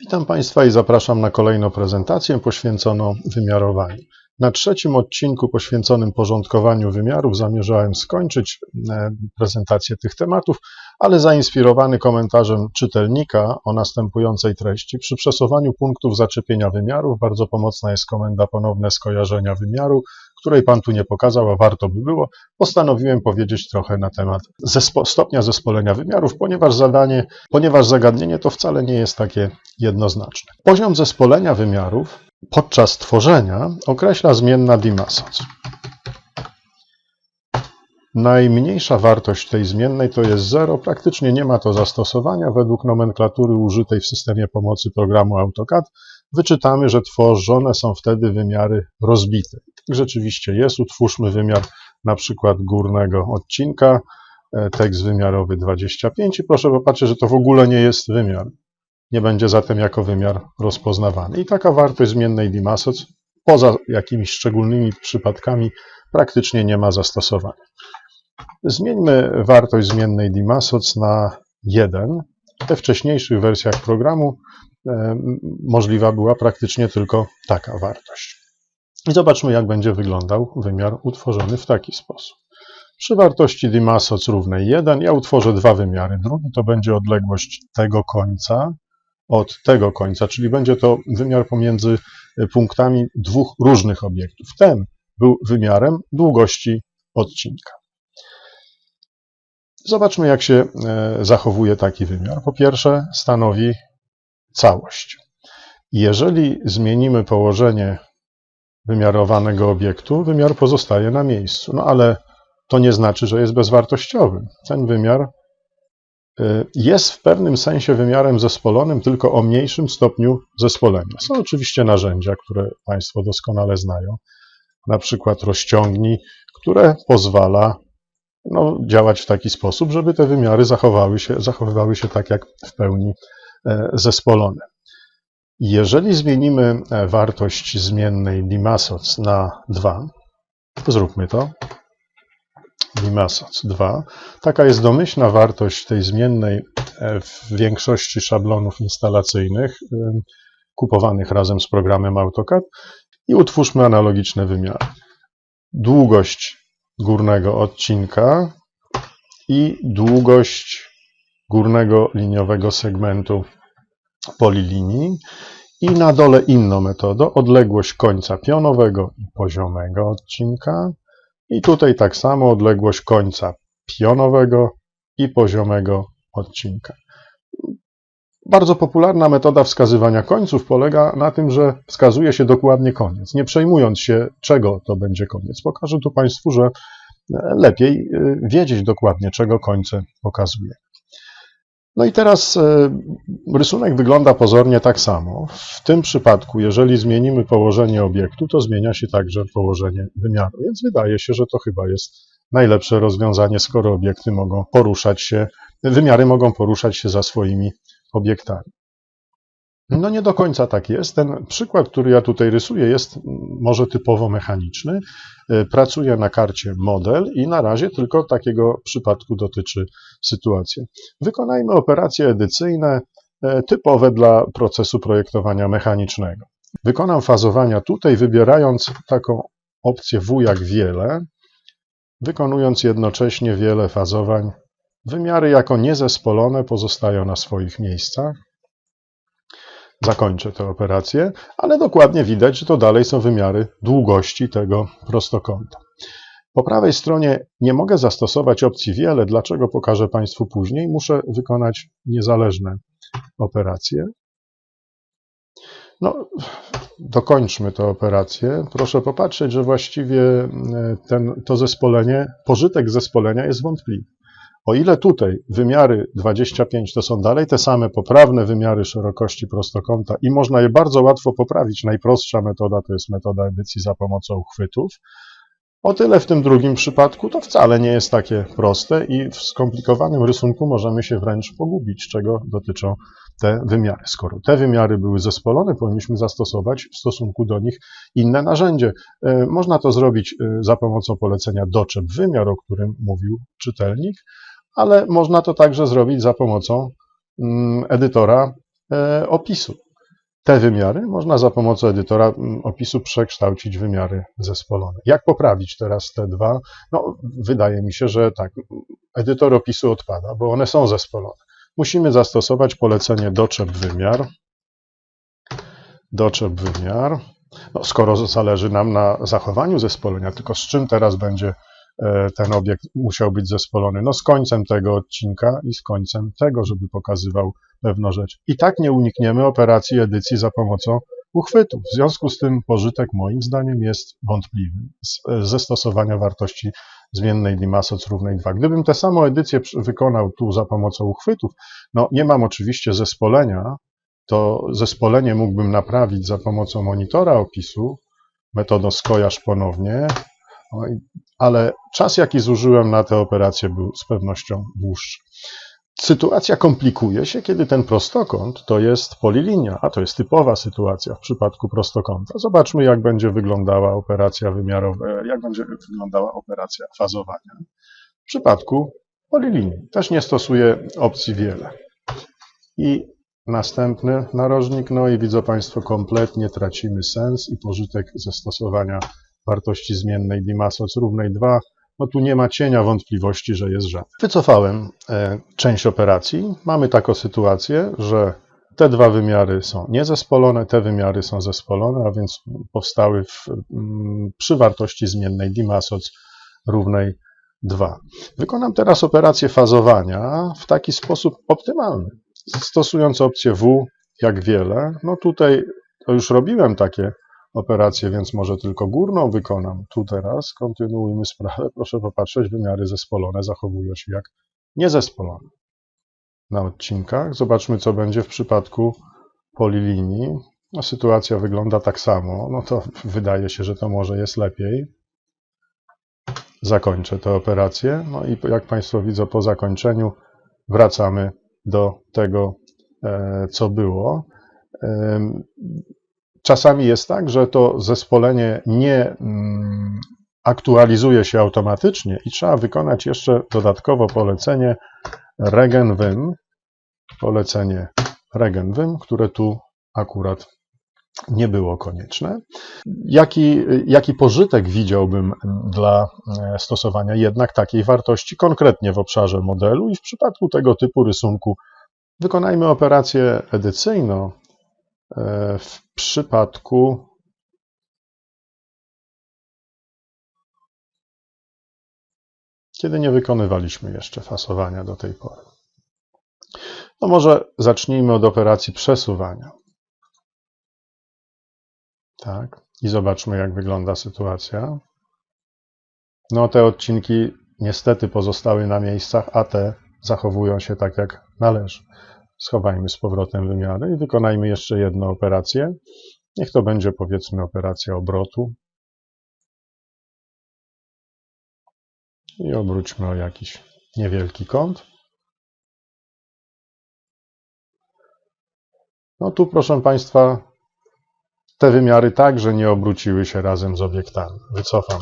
Witam Państwa i zapraszam na kolejną prezentację poświęconą wymiarowaniu. Na trzecim odcinku poświęconym porządkowaniu wymiarów zamierzałem skończyć e, prezentację tych tematów, ale zainspirowany komentarzem czytelnika o następującej treści. Przy przesuwaniu punktów zaczepienia wymiarów bardzo pomocna jest komenda ponowne skojarzenia wymiaru, której Pan tu nie pokazał, a warto by było. Postanowiłem powiedzieć trochę na temat zespo stopnia zespolenia wymiarów, ponieważ zadanie, ponieważ zagadnienie to wcale nie jest takie jednoznaczne. Poziom zespolenia wymiarów podczas tworzenia określa zmienna Dimasoc. Najmniejsza wartość tej zmiennej to jest 0. Praktycznie nie ma to zastosowania. Według nomenklatury użytej w systemie pomocy programu AutoCAD wyczytamy, że tworzone są wtedy wymiary rozbite. Rzeczywiście jest. Utwórzmy wymiar na przykład górnego odcinka, e, tekst wymiarowy 25 i proszę popatrzeć, że to w ogóle nie jest wymiar. Nie będzie zatem jako wymiar rozpoznawany. I taka wartość zmiennej Dimasoc poza jakimiś szczególnymi przypadkami praktycznie nie ma zastosowania. Zmieńmy wartość zmiennej Dimasoc na 1. We wcześniejszych wersjach programu e, możliwa była praktycznie tylko taka wartość. I zobaczmy, jak będzie wyglądał wymiar utworzony w taki sposób. Przy wartości Dimasoc równej 1 ja utworzę dwa wymiary. Drugi to będzie odległość tego końca od tego końca, czyli będzie to wymiar pomiędzy punktami dwóch różnych obiektów. Ten był wymiarem długości odcinka. Zobaczmy, jak się e, zachowuje taki wymiar. Po pierwsze, stanowi całość. Jeżeli zmienimy położenie wymiarowanego obiektu, wymiar pozostaje na miejscu. No ale to nie znaczy, że jest bezwartościowy. Ten wymiar jest w pewnym sensie wymiarem zespolonym, tylko o mniejszym stopniu zespolenia. Są oczywiście narzędzia, które Państwo doskonale znają, na przykład rozciągnij, które pozwala no, działać w taki sposób, żeby te wymiary zachowały się, zachowywały się tak jak w pełni e, zespolone. Jeżeli zmienimy e, wartość zmiennej limasoc na 2, to zróbmy to. Limasoc 2. Taka jest domyślna wartość tej zmiennej e, w większości szablonów instalacyjnych kupowanych razem z programem AutoCAD i utwórzmy analogiczne wymiary. Długość górnego odcinka i długość górnego liniowego segmentu polilinii i na dole inną metodę, odległość końca pionowego i poziomego odcinka i tutaj tak samo odległość końca pionowego i poziomego odcinka. Bardzo popularna metoda wskazywania końców polega na tym, że wskazuje się dokładnie koniec, nie przejmując się, czego to będzie koniec. Pokażę tu Państwu, że lepiej y, wiedzieć dokładnie, czego końce pokazuje. No i teraz e, rysunek wygląda pozornie tak samo. W tym przypadku, jeżeli zmienimy położenie obiektu, to zmienia się także położenie wymiaru, więc wydaje się, że to chyba jest najlepsze rozwiązanie, skoro obiekty mogą poruszać się, wymiary mogą poruszać się za swoimi obiektami. No nie do końca tak jest. Ten przykład, który ja tutaj rysuję, jest może typowo mechaniczny. E, pracuję na karcie model i na razie tylko takiego przypadku dotyczy sytuacja. Wykonajmy operacje edycyjne e, typowe dla procesu projektowania mechanicznego. Wykonam fazowania tutaj, wybierając taką opcję W jak wiele, wykonując jednocześnie wiele fazowań. Wymiary jako niezespolone pozostają na swoich miejscach zakończę tę operację, ale dokładnie widać, że to dalej są wymiary długości tego prostokąta. Po prawej stronie nie mogę zastosować opcji wiele, dlaczego pokażę Państwu później. Muszę wykonać niezależne operacje. No, dokończmy tę operację. Proszę popatrzeć, że właściwie e, ten, to zespolenie, pożytek zespolenia jest wątpliwy. O ile tutaj wymiary 25 to są dalej te same poprawne wymiary szerokości prostokąta i można je bardzo łatwo poprawić, najprostsza metoda to jest metoda edycji za pomocą uchwytów, o tyle w tym drugim przypadku to wcale nie jest takie proste i w skomplikowanym rysunku możemy się wręcz pogubić, czego dotyczą te wymiary. Skoro te wymiary były zespolone, powinniśmy zastosować w stosunku do nich inne narzędzie. E, można to zrobić e, za pomocą polecenia doczep wymiar, o którym mówił czytelnik, ale można to także zrobić za pomocą mm, edytora e, opisu. te wymiary można za pomocą edytora mm, opisu przekształcić w wymiary zespolone. Jak poprawić teraz te dwa? No, wydaje mi się, że tak, edytor opisu odpada, bo one są zespolone. Musimy zastosować polecenie doczep wymiar. Doczep wymiar. No, skoro zależy nam na zachowaniu zespolenia, tylko z czym teraz będzie ten obiekt musiał być zespolony? No z końcem tego odcinka i z końcem tego, żeby pokazywał pewną rzecz. I tak nie unikniemy operacji edycji za pomocą uchwytów. W związku z tym pożytek moim zdaniem jest wątpliwy z, ze stosowania wartości zmiennej Limasoc równej 2. Gdybym tę samą edycję wykonał tu za pomocą uchwytów, no nie mam oczywiście zespolenia, to zespolenie mógłbym naprawić za pomocą monitora opisu, metodą skojarz ponownie, no ale czas jaki zużyłem na tę operację był z pewnością dłuższy. Sytuacja komplikuje się, kiedy ten prostokąt to jest polilinia, a to jest typowa sytuacja w przypadku prostokąta. Zobaczmy, jak będzie wyglądała operacja wymiarowa, jak będzie wyglądała operacja fazowania. W przypadku polilinii też nie stosuję opcji wiele. I następny narożnik, no i widzą Państwo, kompletnie tracimy sens i pożytek ze stosowania wartości zmiennej Dimasoc równej 2 no tu nie ma cienia wątpliwości, że jest żaden. Wycofałem e, część operacji. Mamy taką sytuację, że te dwa wymiary są niezespolone, te wymiary są zespolone, a więc powstały w, mm, przy wartości zmiennej dimasoc równej 2. Wykonam teraz operację fazowania w taki sposób optymalny. Stosując opcję W, jak wiele, no tutaj to już robiłem takie operację, więc może tylko górną wykonam. Tu teraz kontynuujmy sprawę. Proszę popatrzeć, wymiary zespolone zachowują się jak niezespolone. Na odcinkach zobaczmy, co będzie w przypadku polilinii. No, sytuacja wygląda tak samo. No to wydaje się, że to może jest lepiej. Zakończę tę operację. No i jak Państwo widzą, po zakończeniu wracamy do tego, e, co było. Czasami jest tak, że to zespolenie nie mm, aktualizuje się automatycznie i trzeba wykonać jeszcze dodatkowo polecenie regenvim, polecenie regenvim, które tu akurat nie było konieczne. Jaki, jaki pożytek widziałbym dla e, stosowania jednak takiej wartości konkretnie w obszarze modelu i w przypadku tego typu rysunku? Wykonajmy operację edycyjną w przypadku kiedy nie wykonywaliśmy jeszcze fasowania do tej pory. No może zacznijmy od operacji przesuwania. Tak, i zobaczmy, jak wygląda sytuacja. No, te odcinki niestety pozostały na miejscach, a te zachowują się tak, jak należy. Schowajmy z powrotem wymiary i wykonajmy jeszcze jedną operację. Niech to będzie powiedzmy operacja obrotu. I obróćmy o jakiś niewielki kąt. No tu, proszę Państwa, te wymiary także nie obróciły się razem z obiektami. Wycofam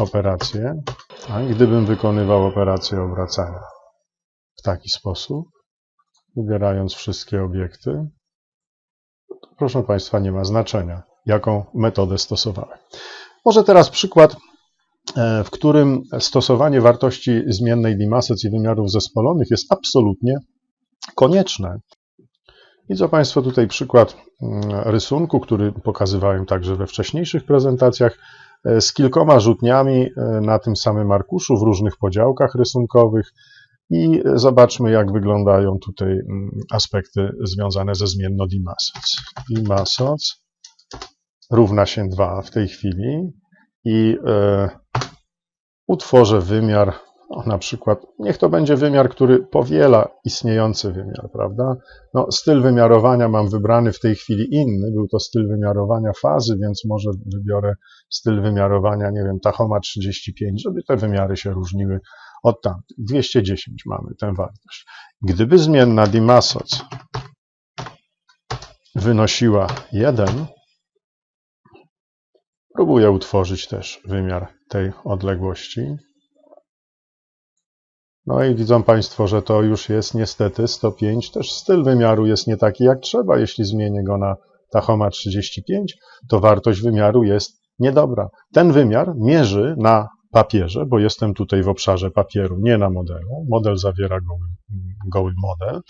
operację. A gdybym wykonywał operację obracania w taki sposób, wybierając wszystkie obiekty, proszę Państwa, nie ma znaczenia, jaką metodę stosowałem. Może teraz przykład, e, w którym stosowanie wartości zmiennej Limassec i wymiarów zespolonych jest absolutnie konieczne. Widzą Państwo tutaj przykład mm, rysunku, który pokazywałem także we wcześniejszych prezentacjach, e, z kilkoma rzutniami e, na tym samym arkuszu w różnych podziałkach rysunkowych. I zobaczmy, jak wyglądają tutaj mm, aspekty związane ze zmienną Dimasoc. Dimasoc równa się 2 w tej chwili i e, utworzę wymiar, na przykład, niech to będzie wymiar, który powiela istniejący wymiar, prawda? No, styl wymiarowania mam wybrany w tej chwili inny, był to styl wymiarowania fazy, więc może wybiorę styl wymiarowania, nie wiem, Tahoma 35, żeby te wymiary się różniły od tamtych. 210 mamy tę wartość. Gdyby zmienna Dimasoc wynosiła 1, próbuję utworzyć też wymiar tej odległości. No i widzą Państwo, że to już jest niestety 105. Też styl wymiaru jest nie taki jak trzeba. Jeśli zmienię go na Tachoma 35, to wartość wymiaru jest niedobra. Ten wymiar mierzy na papierze, bo jestem tutaj w obszarze papieru, nie na modelu. Model zawiera goły, goły model.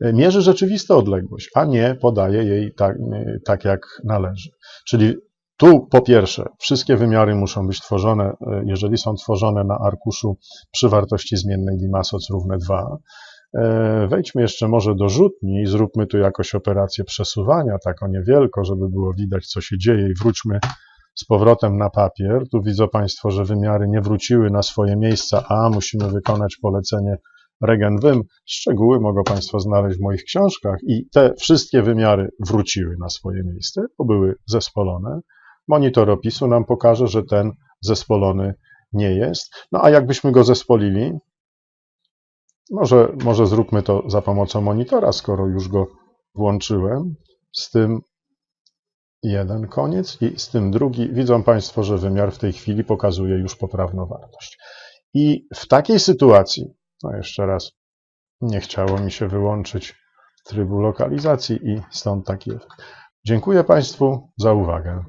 Mierzy rzeczywistą odległość, a nie podaje jej tak, tak jak należy. Czyli tu po pierwsze, wszystkie wymiary muszą być tworzone, jeżeli są tworzone na arkuszu przy wartości zmiennej dimasoc równe 2. E, Wejdźmy jeszcze może do rzutni i zróbmy tu jakoś operację przesuwania, taką niewielko, żeby było widać, co się dzieje i wróćmy z powrotem na papier. Tu widzą Państwo, że wymiary nie wróciły na swoje miejsca, a musimy wykonać polecenie regen Wym. Szczegóły mogą Państwo znaleźć w moich książkach i te wszystkie wymiary wróciły na swoje miejsce, bo były zespolone. Monitor opisu nam pokaże, że ten zespolony nie jest. No a jakbyśmy go zespolili, może, może zróbmy to za pomocą monitora, skoro już go włączyłem. Z tym jeden koniec i z tym drugi. Widzą Państwo, że wymiar w tej chwili pokazuje już poprawną wartość. I w takiej sytuacji, no jeszcze raz, nie chciało mi się wyłączyć trybu lokalizacji i stąd taki efekt. Dziękuję Państwu za uwagę.